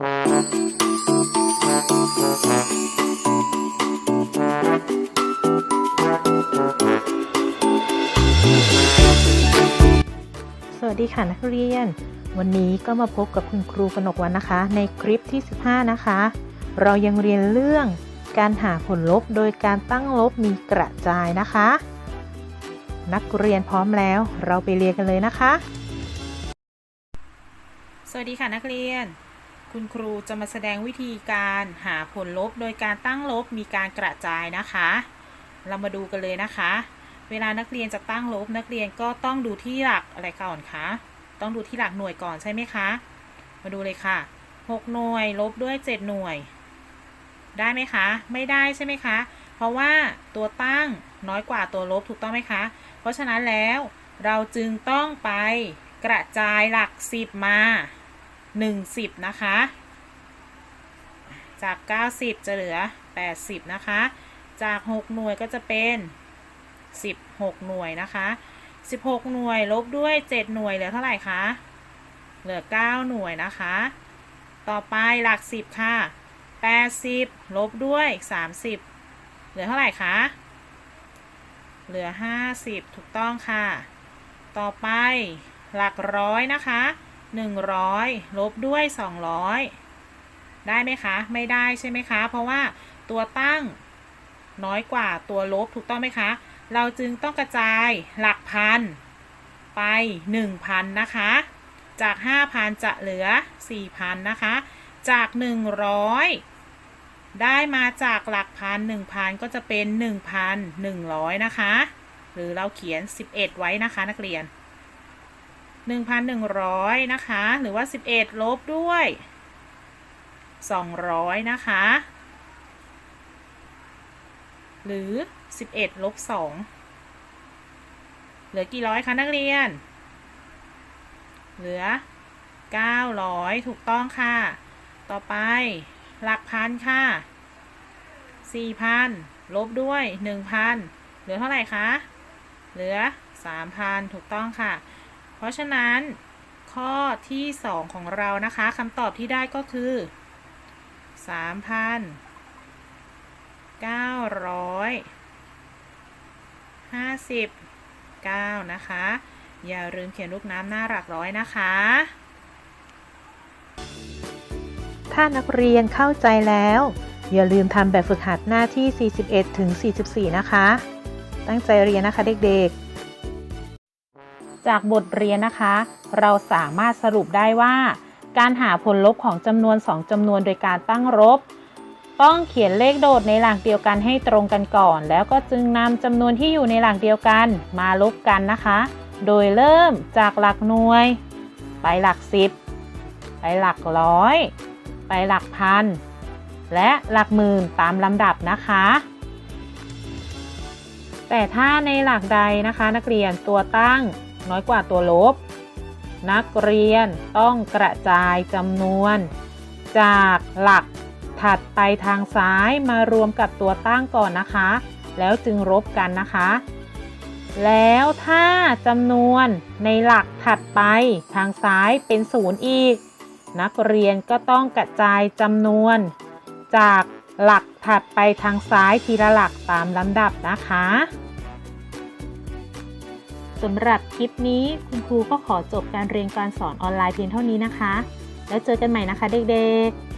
สวัสดีค่ะนักเรียน วันนี้ก็มาพบกับคุณครูกนกวันนะคะ ในคลิปที่ 15 นะคะ เรายังเรียนเรื่องการหาผลลบโดยการตั้งลบมีกระจายนะคะ นักเรียนพร้อมแล้วเราไปเรียนกันเลยนะคะ สวัสดีค่ะนักเรียน คุณครูจะมาแสดงวิธีการหาผลลบโดยการตั้งลบมีการกระจายนะคะ เรามาดูกันเลยนะคะ เวลานักเรียนจะตั้งลบนักเรียนก็ต้องดูที่หลักอะไรก่อนคะต้องดูที่หลักหน่วยก่อนใช่ไหมคะ มาดูเลยค่ะ 6 หน่วยลบด้วย 7 หน่วย ได้ไหมคะ ไม่ได้ใช่ไหมคะ เพราะว่าตัวตั้งน้อยกว่าตัวลบถูกต้องไหมคะ เพราะฉะนั้นแล้วเราจึงต้องไปกระจายหลัก 10 มา 10 นะคะ จาก 90 จะเหลือ 80 นะคะ จาก 6 หน่วยก็จะเป็น 16 หน่วยนะคะ 16 หน่วยลบด้วย 7 หน่วยเหลือเท่าไหร่คะ เหลือ 9 หน่วยนะคะ ต่อไปหลัก 10 ค่ะ 80 ลบด้วย 30 เหลือเท่าไหร่คะ เหลือ 50 ถูกต้องค่ะ ต่อไปหลักร้อยนะคะ 100 ลบด้วย 200 ได้ไหมคะ ไม่ได้ใช่ไหมคะ เพราะว่าตัวตั้งน้อยกว่าตัวลบถูกต้องไหมคะ เราจึงต้องกระจายหลักพันไป 1,000 นะคะ จาก 5,000 จะเหลือ 4,000 นะคะ จาก 100 ได้มาจากหลักพัน1,000 ก็จะเป็น 1,100 นะคะ หรือเราเขียน 11 ไว้นะคะนักเรียน 1,100 นะคะ หรือว่า 11 ลบด้วย 200 นะคะ หรือ 11 ลบ 2 เหลือกี่ร้อยคะนักเรียน เหลือ 900 ถูกต้องค่ะ ต่อไป หลักพันค่ะ 4,000 ลบด้วย 1,000 เหลือเท่าไหร่คะ เหลือ 3,000 ถูกต้องค่ะ เพราะฉะนั้น ข้อที่ 2 ของเรานะคะคำตอบที่ได้ก็คือ 3,959 นะคะ อย่าลืมเขียนรูปน้ำหน้าหลักร้อยนะคะถ้านักเรียนเข้าใจแล้ว อย่าลืมทำแบบฝึกหัดหน้าที่ 41 ถึง 44 นะคะ ตั้งใจเรียนนะคะเด็กๆ จากบทเรียนนะคะ เราสามารถสรุปได้ว่า การหาผลลบของจำนวน 2จำนวนโดยการตั้งลบ ต้องเขียนเลขโดดในหลักเดียวกันให้ตรงกันก่อน แล้วก็จึงนำจำนวนที่อยู่ในหลักเดียวกันมาลบกันนะคะ โดยเริ่มจากหลักหน่วย ไปหลักสิบไปหลักร้อย ไปหลักพัน และหลักหมื่นตามลำดับนะคะ แต่ถ้าในหลักใดนะคะ นักเรียนตัวตั้ง น้อยกว่าตัวลบ นักเรียนต้องกระจายจำนวน จากหลักถัดไปทางซ้ายมารวมกับตัวตั้งก่อนนะคะ แล้วจึงลบกันนะคะ แล้วถ้าจำนวนในหลักถัดไปทางซ้ายเป็นศูนย์อีก นักเรียนก็ต้องกระจายจำนวน จากหลักถัดไปทางซ้ายทีละหลักตามลำดับนะคะ สำหรับคลิปนี้คุณครูก็ขอจบการเรียนการสอนออนไลน์เพียงเท่านี้นะคะ แล้วเจอกันใหม่นะคะเด็กๆ